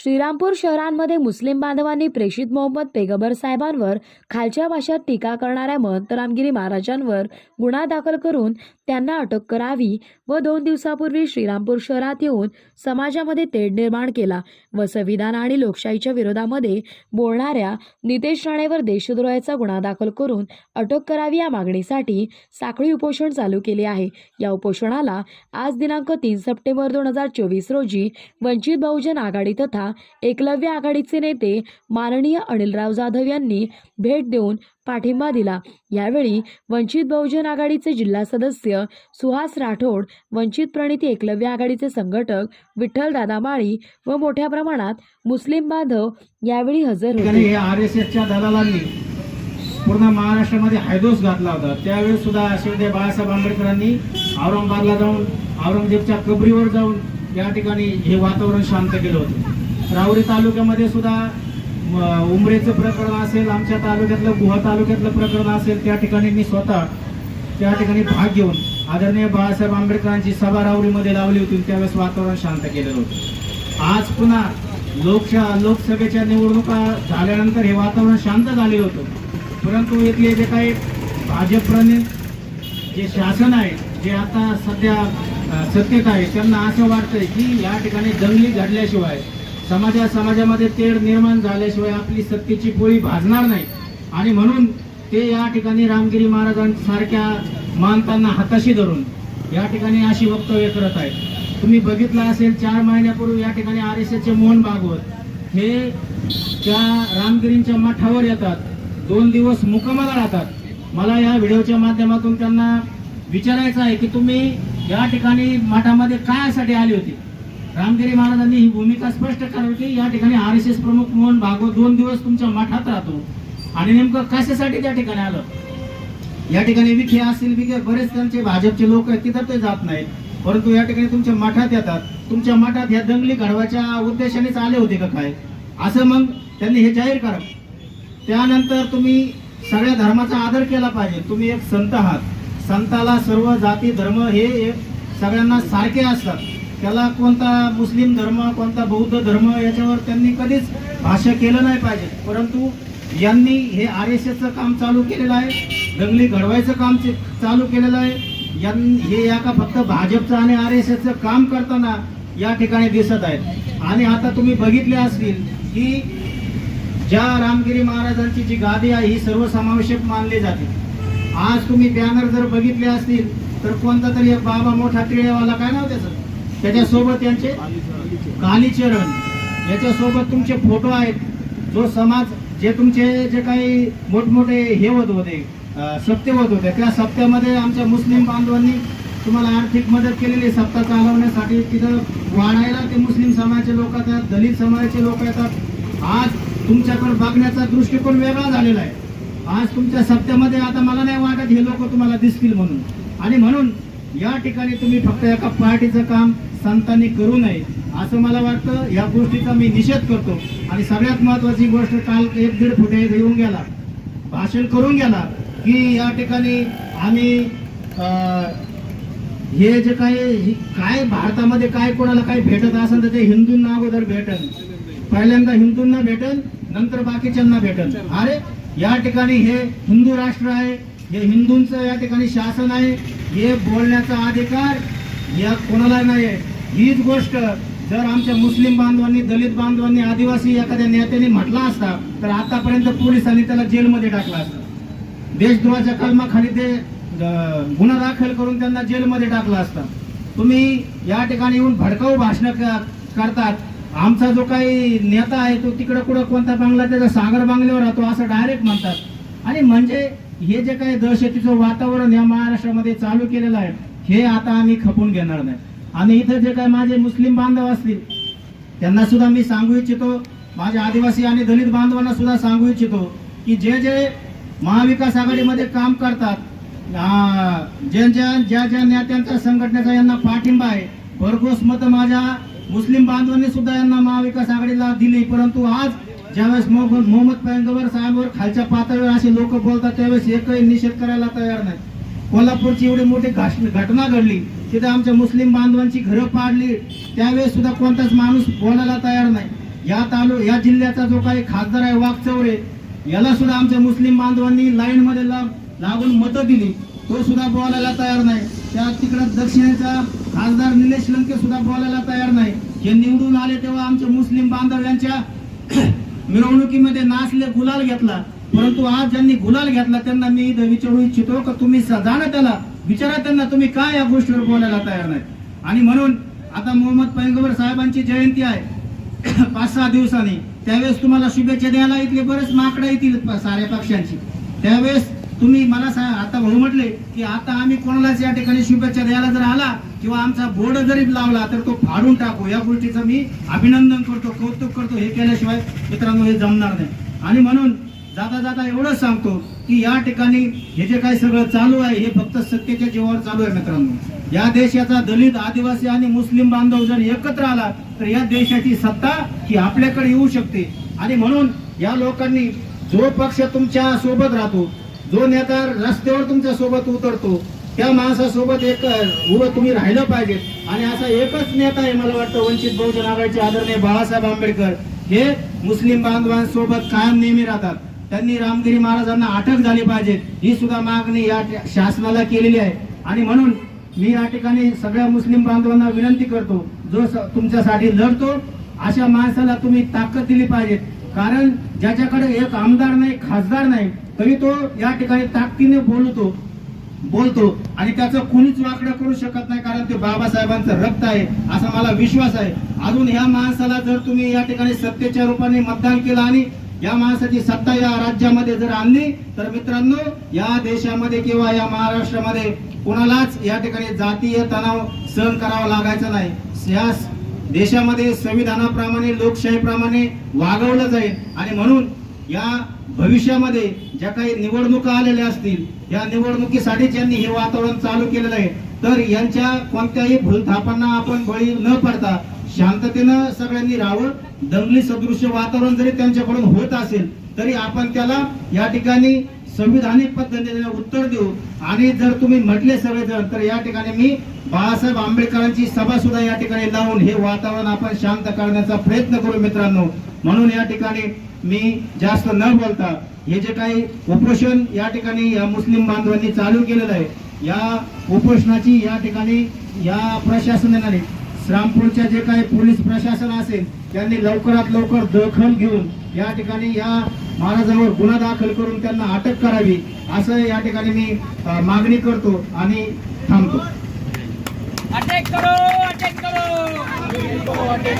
श्रीरामपूर शहरांमध्ये मुस्लिम बांधवांनी प्रेषित मोहम्मद पेगंबर साहेबांवर खालच्या भाषेत टीका करणाऱ्या महंत रामगिरी महाराजांवर गुन्हा दाखल करून त्यांना अटक करावी व दोन दिवसापूर्वी श्रीरामपूर शहरात येऊन समाजामध्ये तेढ निर्माण केला व संविधान आणि लोकशाहीच्या विरोधामध्ये बोलणाऱ्या नितेश राणेवर देशद्रोहाचा गुन्हा दाखल करून अटक करावी या मागणीसाठी साखळी उपोषण चालू केले आहे. या उपोषणाला आज दिनांक तीन सप्टेंबर दोन हजार चोवीस रोजी वंचित बहुजन आघाडी तथा एकलव्य आघाडीचे नेते माननीय अनिलराव जाधव यांनी भेट देऊन पाठिंबा दिला. यावेळी वंचित बहुजन आघाडीचे जिल्हा सदस्य सुहास राठोड वंचित प्रणिती एकलव्य आघाडीचे संघटक विठ्ठल दादा माळी व मोठ्या प्रमाणात मुस्लिम बांधव यावेळी हजर होते. आर एस एसच्या दलालांनी पूर्ण महाराष्ट्रामध्ये हायदोस घातला होता. त्यावेळेस सुद्धा शिवदेव बाळासाहेब आंबेडकरांनी औरंगाबादला जाऊन औरंगजेबच्या कबरीवर जाऊन या ठिकाणी हे वातावरण शांत केलं होतं. राहुरी तालुक्यामध्ये सुद्धा उमरेचं प्रकरण असेल आमच्या तालुक्यातलं गुहा तालुक्यातलं प्रकरण असेल त्या ठिकाणी मी स्वतः त्या ठिकाणी भाग घेऊन आदरणीय बाळासाहेब आंबेडकरांची सभा राहुरीमध्ये लावली होती त्यावेळेस वातावरण शांत केलेलं होतं. आज पुन्हा लोकशा लोकसभेच्या निवडणुका झाल्यानंतर हे वातावरण शांत झाले होतं. परंतु इथले जे काही भाजपने जे शासन आहे जे आता सध्या सत्तेत आहे त्यांना असं वाटतंय की या ठिकाणी दंगली घडल्याशिवाय समाजा समाजामध्ये तेढ निर्माण झाल्याशिवाय आपली सत्तेची पोळी भाजणार नाही. आणि म्हणून ते या ठिकाणी रामगिरी महाराजांसारख्या मानताना हाताशी धरून या ठिकाणी अशी वक्तव्य करत आहेत. तुम्ही बघितलं असेल चार महिन्यापूर्वी या ठिकाणी आर एस एसचे मोहन भागवत हे त्या रामगिरींच्या मठावर येतात. दोन दिवस मुकामाला राहतात. मला या व्हिडिओच्या माध्यमातून त्यांना विचारायचं आहे की तुम्ही या ठिकाणी मठामध्ये कायसाठी आली होती? रामगिरी महाराजांनी ही भूमिका स्पष्ट करावी की या ठिकाणी आर एस एस प्रमुख मोहन भागवत दोन दिवस तुमच्या मठात राहतो. आणि नेमकं कशासाठी त्या ठिकाणी आलं? या ठिकाणी विखे असतील विखे बरेच त्यांचे भाजपचे लोक आहेत तिथं ते जात नाहीत. परंतु या ठिकाणी तुमच्या मठात येतात. तुमच्या मठात ह्या दंगली घडवायच्या उद्देशानेच आले होते का काय? असं मग त्यांनी हे जाहीर करा. त्यानंतर तुम्ही सगळ्या धर्माचा आदर केला पाहिजे. तुम्ही एक संत आहात. संताला सर्व जाती धर्म हे एक सगळ्यांना सारखे असतात. त्याला कोणता मुस्लिम धर्म कोणता बौद्ध धर्म याच्यावर त्यांनी कधीच भाष्य केलं नाही पाहिजे. परंतु यांनी हे आर एस एसचं काम चालू केलेलं आहे दंगली घडवायचं काम चालू केलेलं आहे. यां हे या का फक्त भाजपचं आणि आर एस एसचं काम करताना या ठिकाणी दिसत आहेत. आणि आता तुम्ही बघितले असतील की ज्या रामगिरी महाराजांची जी गादी आहे ही सर्वसमावेशक मानली जाते. आज तुम्ही बॅनर जर बघितले असतील तर कोणता तरी एक बाबा मोठा टिळेवाला काय नाव त्याचं? त्याच्यासोबत यांचे कालीचरण याच्यासोबत तुमचे फोटो आहेत. जो समाज जे तुमचे जे काही मोठमोठे हे होत होते अं, सप्ते होत होते त्या सप्त्यामध्ये आमच्या मुस्लिम बांधवांनी तुम्हाला आर्थिक मदत केलेली सप्ताह चालवण्यासाठी. तिथं वाढायला ते मुस्लिम समाजाचे लोक येतात दलित समाजाचे लोक येतात. आज तुमच्याकडे बघण्याचा दृष्टिकोन वेगळा झालेला आहे. आज तुमच्या सप्त्यामध्ये आता मला नाही वाटत हे लोक तुम्हाला दिसतील म्हणून. आणि म्हणून या ठिकाणी तुम्ही फक्त एका पार्टीचं काम संतांनी करू नये असं मला वाटतं. या गोष्टीचा मी निषेध करतो. आणि सगळ्यात महत्वाची गोष्ट काल एक दीड फुटे येऊन गेला. भाषण करून गेला की या ठिकाणी आम्ही हे जे काही काय भारतामध्ये काय कोणाला काय भेटत असेल तर ते हिंदूंना अगोदर भेटल. पहिल्यांदा हिंदूंना भेटल नंतर बाकीच्यांना भेटल. अरे या ठिकाणी हे हिंदू राष्ट्र आहे हे हिंदूंचं या ठिकाणी शासन आहे हे बोलण्याचा अधिकार या कोणाला नाही आहे. हीच गोष्ट जर आमच्या मुस्लिम बांधवांनी दलित बांधवांनी आदिवासी एखाद्या नेत्याने म्हटला असता तर आतापर्यंत पोलिसांनी त्याला जेलमध्ये टाकला असता. देशद्रोहाच्या कलमाखाली ते गुन्हा दाखल करून त्यांना जेलमध्ये टाकला असता. तुम्ही या ठिकाणी येऊन भडकाऊ भाषण करतात. आमचा जो काही नेता आहे तो तिकडं कुठं कोणता बांगला त्याचा सागर बांगल्यावर राहतो असं डायरेक्ट म्हणतात. आणि म्हणजे हे जे काही दहशतीचं वातावरण या महाराष्ट्रामध्ये चालू केलेलं आहे हे आता आम्ही खपून घेणार नाही. आणि इथं जे काय माझे मुस्लिम बांधव असतील त्यांना सुद्धा मी सांगू इच्छितो माझ्या आदिवासी आणि दलित बांधवांना सुद्धा सांगू इच्छितो की जे जे महाविकास आघाडीमध्ये काम करतात ज्या ज्यांच्या ज्या ज्या नेत्यांच्या संघटनेचा यांना पाठिंबा आहे भरघोस मत माझ्या मुस्लिम बांधवांनी सुद्धा यांना महाविकास आघाडीला दिली परंतु आज ज्यावेळेस मोहम्मद मोहम्मद पैगंबर साहेबवर खालच्या पातळीवर असे लोक बोलतात त्यावेळेस एकही निषेध करायला तयार नाही. कोल्हापूरची एवढी मोठी घास- घटना घडली. तिथे आमच्या मुस्लिम बांधवांची घरं पाडली. त्यावेळेस सुद्धा कोणताच माणूस बोलायला तयार नाही. या तालु या जिल्ह्याचा जो काही खासदार आहे वाघचौरे याला सुद्धा आमच्या मुस्लिम बांधवांनी लाईनमध्ये ला- लागून मतं दिली. तो सुद्धा बोलायला तयार नाही. त्या तिकडे दक्षिणेचा खासदार निलेश लंके सुद्धा बोलायला तयार नाही. हे निवडून आले तेव्हा आमच्या मुस्लिम बांधव यांच्या मिरवणुकीमध्ये नाचले गुलाल घेतला. परंतु आज ज्यांनी गुलाल घेतला त्यांना मी इथं विचारू इच्छितो का तुम्ही स- त्याला विचारा त्यांना तुम्ही काय या गोष्टीवर बोलायला तयार नाही. आणि म्हणून आता मोहम्मद पैगंबर साहेबांची जयंती आहे. पाच सहा दिवसांनी. त्यावेळेस तुम्हाला शुभेच्छा द्यायला इथले बरेच माकडं येतील साऱ्या पक्षांची. त्यावेळेस तुम्ही मला सा- आता म्हणून म्हटले की आता आम्ही कोणालाच या ठिकाणी शुभेच्छा द्यायला जर आला किंवा आमचा बोर्ड जरी लावला तर तो फाडून टाकू. या गोष्टीचं मी अभिनंदन करतो कौतुक करतो. हे केल्याशिवाय मित्रांनो हे जमणार नाही. आणि म्हणून जाता जाता एवढंच सांगतो की या ठिकाणी हे जे काही सगळं चालू आहे हे फक्त सत्तेच्या जीवावर चालू आहे मित्रांनो. या देशाचा दलित आदिवासी आणि मुस्लिम बांधव जर एकत्र आला तर या देशाची सत्ता ही आपल्याकडे येऊ शकते. आणि म्हणून या लोकांनी जो पक्ष तुमच्यासोबत राहतो जो नेता रस्त्यावर तुमच्यासोबत उतरतो त्या माणसासोबत एक उभं तुम्ही राहिलं पाहिजे. आणि असा एकच नेता आहे मला वाटतं वंचित बहुजन आघाडीचे आदरणीय बाळासाहेब आंबेडकर. हे मुस्लिम बांधवांसोबत कायम नेहमी राहतात. त्यांनी रामगिरी महाराजांना अटक झाली पाहिजे. ही सुद्धा मागणी या शासनाला केलेली आहे. आणि म्हणून मी या ठिकाणी सगळ्या मुस्लिम बांधवांना विनंती करतो जो स- तुमच्यासाठी लढतो अशा माणसाला तुम्ही ताकद दिली पाहिजे. कारण ज्याच्याकडे एक आमदार नाही खासदार नाही तरी तो या ठिकाणी ताकदीने बोलतो बोलतो. आणि त्याचं कुणीच वाकडं करू शकत नाही कारण ते बाबासाहेबांचं रक्त आहे असा मला विश्वास आहे. अजून ह्या माणसाला जर तुम्ही या ठिकाणी सत्तेच्या रूपाने मतदान केलं आणि या माणसाची सत्ता या राज्यामध्ये जर आणली तर मित्रांनो या देशामध्ये किंवा या महाराष्ट्रामध्ये कोणालाच या ठिकाणी जातीय तणाव सहन करावा लागायचा नाही. या देशामध्ये संविधानाप्रमाणे लोकशाहीप्रमाणे वागवलं जाईल. आणि म्हणून या भविष्यामध्ये ज्या काही निवडणुका आलेल्या असतील या निवडणुकीसाठी ज्यांनी हे वातावरण चालू केलेलं आहे. तर यांच्या कोणत्याही भूलथापांना आपण बळी न पडता शांततेनं सगळ्यांनी राहावं. दंगली सदृश्य वातावरण जरी त्यांच्याकडून होत असेल तरी आपण त्याला या ठिकाणी संविधानिक पद्धतीने उत्तर देऊ. आणि जर तुम्ही म्हटले सगळेजण तर या ठिकाणी मी बाळासाहेब आंबेडकरांची सभा सुद्धा या ठिकाणी लावून हे वातावरण आपण शांत करण्याचा प्रयत्न करू मित्रांनो. म्हणून या ठिकाणी मी जास्त न बोलता हे जे काही उपोषण या ठिकाणी या मुस्लिम बांधवांनी चालू केलेलं आहे या उपोषणाची या ठिकाणी या प्रशासनाने श्रामपूरच्या जे काही पोलीस प्रशासन असेल त्यांनी लवकरात लवकर दखल घेऊन या ठिकाणी या महाराजांवर गुन्हा दाखल करून त्यांना अटक करावी असं या ठिकाणी मी मागणी करतो आणि थांबतो.